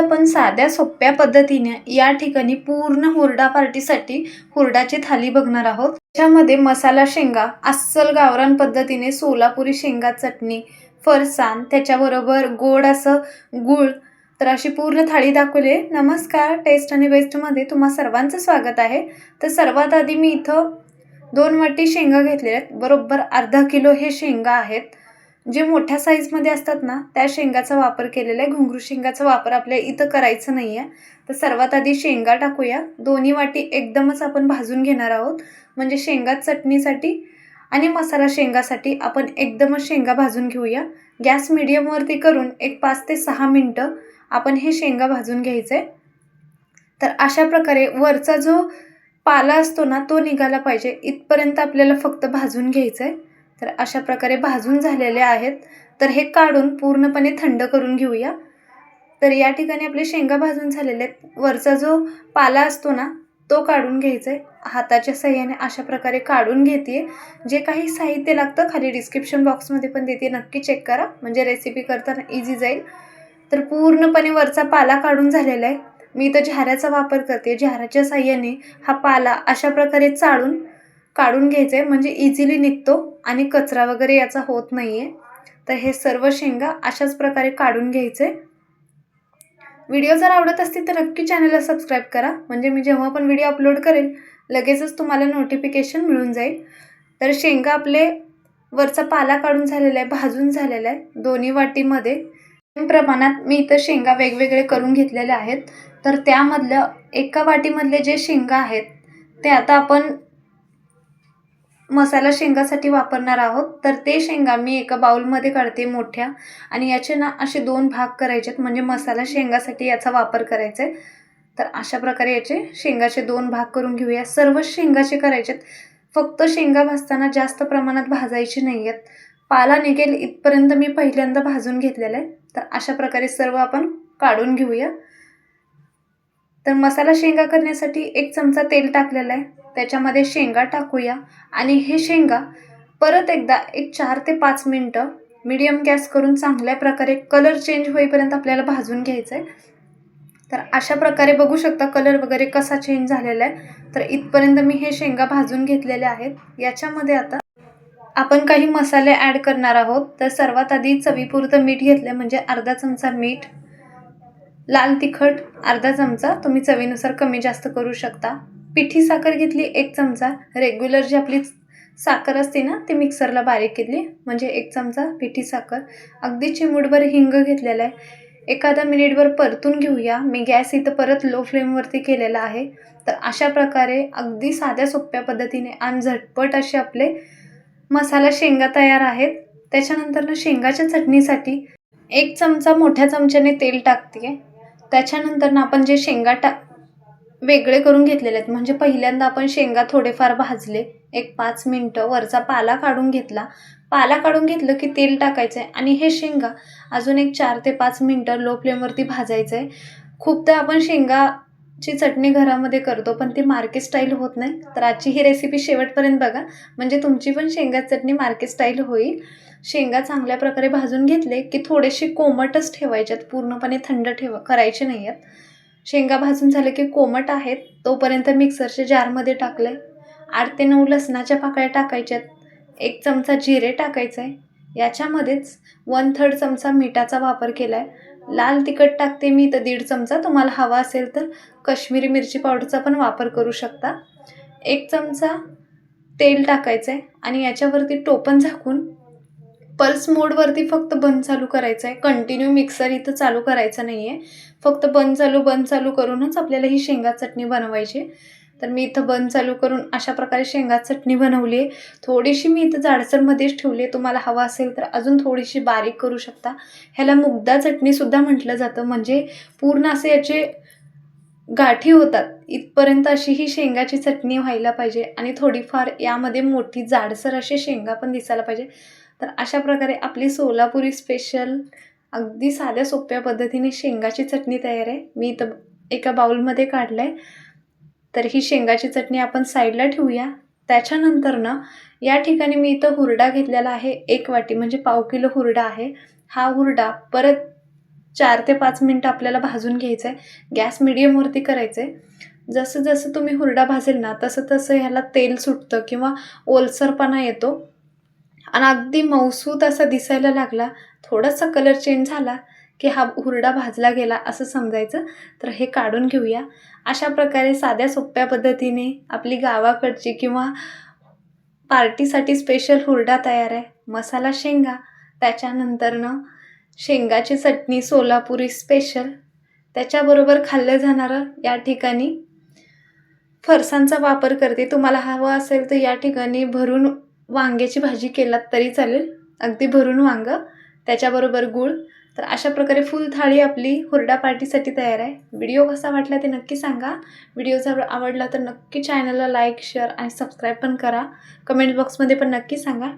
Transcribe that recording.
आपण साध्या सोप्या पद्धतीने या ठिकाणी पूर्ण हुरडा पार्टीसाठी हुरडाची थाली बघणार आहोत. त्याच्यामध्ये मसाला शेंगा अस्सल गावरान पद्धतीने सोलापुरी शेंगा चटणी फरसाण त्याच्याबरोबर गोड असं गुळ तर अशी पूर्ण थाळी दाखवली नमस्कार टेस्ट आणि बेस्टमध्ये तुम्हा सर्वांचं स्वागत आहे. तर सर्वात आधी मी इथं दोन वाटी शेंगा घेतलेल्या आहेत. बरोबर अर्धा किलो हे शेंगा आहेत. जे मोठ्या साईजमध्ये असतात ना त्या शेंगाचा वापर केलेला आहे. घुंगरू शेंगाचा वापर आपल्या इथं करायचं नाही आहे तर सर्वात आधी शेंगा टाकूया. दोन्ही वाटी एकदमच आपण भाजून घेणार आहोत. म्हणजे शेंगा चटणीसाठी आणि मसाला शेंगासाठी आपण एकदमच शेंगा भाजून घेऊया. गॅस मिडियमवरती करून एक पाच ते सहा मिनटं आपण हे शेंगा भाजून घ्यायचं आहे तर अशा प्रकारे वरचा जो पाला असतो ना तो निघाला पाहिजे. इथपर्यंत आपल्याला फक्त भाजून घ्यायचं आहे तर अशा प्रकारे भाजून झालेले आहेत. तर हे काढून पूर्णपणे थंड करून घेऊया. तर या ठिकाणी आपले शेंगा भाजून झालेले आहेत. वरचा जो पाला असतो ना तो काढून घ्यायचा आहे. हाताच्या सहाय्याने अशा प्रकारे काढून घेते जे काही साहित्य लागतं खाली डिस्क्रिप्शन बॉक्समध्ये पण देते. नक्की चेक करा. म्हणजे रेसिपी करताना इझी जाईल. तर पूर्णपणे वरचा पाला काढून झालेला आहे. मी तर झाऱ्याचा वापर करते. झाऱ्याच्या साह्याने हा पाला अशा प्रकारे चाळून काढून घ्यायचं आहे म्हणजे इझिली निघतो आणि कचरा वगैरे याचा होत नाही आहे तर हे सर्व शेंगा अशाच प्रकारे काढून घ्यायचे. व्हिडिओ जर आवडत असतील तर नक्की चॅनलला सबस्क्राईब करा. म्हणजे मी जेव्हा पण व्हिडिओ अपलोड करेल लगेचच तुम्हाला नोटिफिकेशन मिळून जाईल. तर शेंगा आपले वरचा पाला काढून झालेला आहे भाजून झालेला आहे दोन्ही वाटीमध्ये. प्रमाणात मी इथं शेंगा वेगवेगळे करून घेतलेले आहेत. तर त्यामधलं एका वाटीमधले जे शेंगा आहेत ते आता आपण मसाला शेंगासाठी वापरणार आहोत. तर ते शेंगा मी एका बाउलमध्ये काढते मोठ्या. आणि याचे ना असे दोन भाग करायचे आहेत म्हणजे मसाला शेंगासाठी याचा वापर करायचा आहे तर अशा प्रकारे याचे शेंगाचे दोन भाग करून घेऊया. सर्व शेंगाचे करायचे आहेत फक्त शेंगा भाजताना जास्त प्रमाणात भाजायचे नाही आहेत पाला निघेल इथपर्यंत मी पहिल्यांदा भाजून घेतलेलं आहे तर अशा प्रकारे सर्व आपण काढून घेऊया. तर मसाला शेंगा करण्यासाठी एक चमचा तेल टाकलेला आहे त्याच्यामध्ये शेंगा टाकूया. आणि हे शेंगा परत एकदा एक चार ते पाच मिनटं मीडियम गॅस करून चांगल्या प्रकारे कलर चेंज होईपर्यंत आपल्याला भाजून घ्यायचं आहे तर अशा प्रकारे बघू शकता कलर वगैरे कसा चेंज झालेला आहे. तर इथपर्यंत मी हे शेंगा भाजून घेतलेले आहेत. याच्यामध्ये आता आपण काही मसाले ॲड करणार आहोत. तर सर्वात आधी चवीपुरतं मीठ घेतलं म्हणजे अर्धा चमचा मीठ लाल तिखट अर्धा चमचा. तुम्ही चवीनुसार कमी जास्त करू शकता. पिठी साखर घेतली एक चमचा. रेग्युलर जी आपली साखर असते ना ती मिक्सरला बारीक केली. म्हणजे एक चमचा पिठी साखर. अगदी चिमूटभर हिंग घेतलेला आहे. एखादा मिनिटभर परतून घेऊया. मी गॅस इथं परत लो फ्लेमवरती केलेला आहे. तर अशा प्रकारे अगदी साध्या सोप्या पद्धतीने आणि झटपट असे आपले मसाला शेंगा तयार आहेत. त्याच्यानंतर ना शेंगाच्या चटणीसाठी एक चमचा मोठ्या चमच्याने तेल टाकते. त्याच्यानंतर ना आपण जे शेंगा टा वेगळे करून घेतलेले आहेत. म्हणजे पहिल्यांदा आपण शेंगा थोडेफार भाजले. एक पाच मिनटं वरचा पाला काढून घेतला. पाला काढून घेतलं की तेल टाकायचं आहे आणि हे शेंगा अजून एक चार ते पाच मिनटं लो फ्लेमवरती भाजायचं आहे खूपदा आपण शेंगाची चटणी घरामध्ये करतो पण ती मार्केट स्टाईल होत नाही. तर आजची ही रेसिपी शेवटपर्यंत बघा. म्हणजे तुमची पण शेंगा चटणी मार्केट स्टाईल होईल. शेंगा चांगल्या प्रकारे भाजून घेतले की थोडेसे कोमटच ठेवायच्यात. पूर्णपणे थंड ठेवा करायचे नाही आहेत शेंगा भाजून झाले की कोमट आहेत तोपर्यंत मिक्सरच्या जारमध्ये टाकले. आठ ते नऊ लसणाच्या पाकळ्या टाकायच्यात. एक चमचा जिरे टाकायचं. आहे याच्यामध्येच वन थर्ड चमचा मिठाचा वापर केला आहे लाल तिखट टाकते मी तर दीड चमचा तुम्हाला हवा असेल तर कश्मीरी मिरची पावडरचा पण वापर करू शकता. एक चमचा तेल टाकायचं आहे आणि याच्यावरती टोपण झाकून पल्स मोडवरती फक्त बंद चालू करायचं आहे कंटिन्यू मिक्सर इथं चालू करायचं नाही आहे फक्त बंद चालू बंद चालू करूनच आपल्याला ही शेंगा चटणी बनवायची तर मी इथं बंद चालू करून अशा प्रकारे शेंगा चटणी बनवली आहे. थोडीशी मी इथं जाडसरमध्येच ठेवली आहे. तुम्हाला हवा असेल तर अजून थोडीशी बारीक करू शकता. ह्याला मुगदा चटणीसुद्धा म्हटलं जातं. म्हणजे पूर्ण असे याचे गाठी होतात. इथपर्यंत अशी ही शेंगाची चटणी व्हायला पाहिजे. आणि थोडीफार यामध्ये मोठी जाडसर अशी शेंगा पण दिसायला पाहिजे. तर अशा प्रकारे आपली सोलापुरी स्पेशल अगदी साध्या सोप्या पद्धतीने शेंगाची चटणी तयार आहे. मी इथं एका बाउलमध्ये काढलं आहे तर ही शेंगाची चटणी आपण साईडला ठेवूया. त्याच्यानंतर ना या ठिकाणी मी इथं हुरडा घेतलेला आहे एक वाटी म्हणजे पाव किलो हुरडा आहे. हा हुरडा परत चार ते पाच मिनटं आपल्याला भाजून घ्यायचं आहे गॅस मिडियमवरती करायचं आहे जसं जसं तुम्ही हुरडा भाजेल ना तसं तसं ह्याला तेल सुटतं किंवा ओलसरपणा येतो. आणि अगदी मौसूत असा दिसायला लागला. थोडासा कलर चेंज झाला की हा हुरडा भाजला गेला असं समजायचं. तर हे काढून घेऊया. अशा प्रकारे साध्या सोप्या पद्धतीने आपली गावाकडची किंवा पार्टीसाठी स्पेशल हुरडा तयार आहे. मसाला शेंगा. त्याच्यानंतरनं शेंगाची चटणी सोलापुरी स्पेशल त्याच्याबरोबर खाल्लं जाणारं या ठिकाणी फरसांचा वापर करते. तुम्हाला हवं असेल तर या ठिकाणी भरून वांग्याची भाजी केलात तरी चालेल. अगदी भरून वांगं त्याच्याबरोबर गूळ. तर अशा प्रकारे फुल थाळी आपली हुरडा पार्टीसाठी तयार आहे. व्हिडिओ कसा वाटला ते नक्की सांगा. व्हिडिओ जर आवडला तर नक्की चॅनलला लाईक शेअर आणि सबस्क्राईब पण करा. कमेंट बॉक्समध्ये पण नक्की सांगा.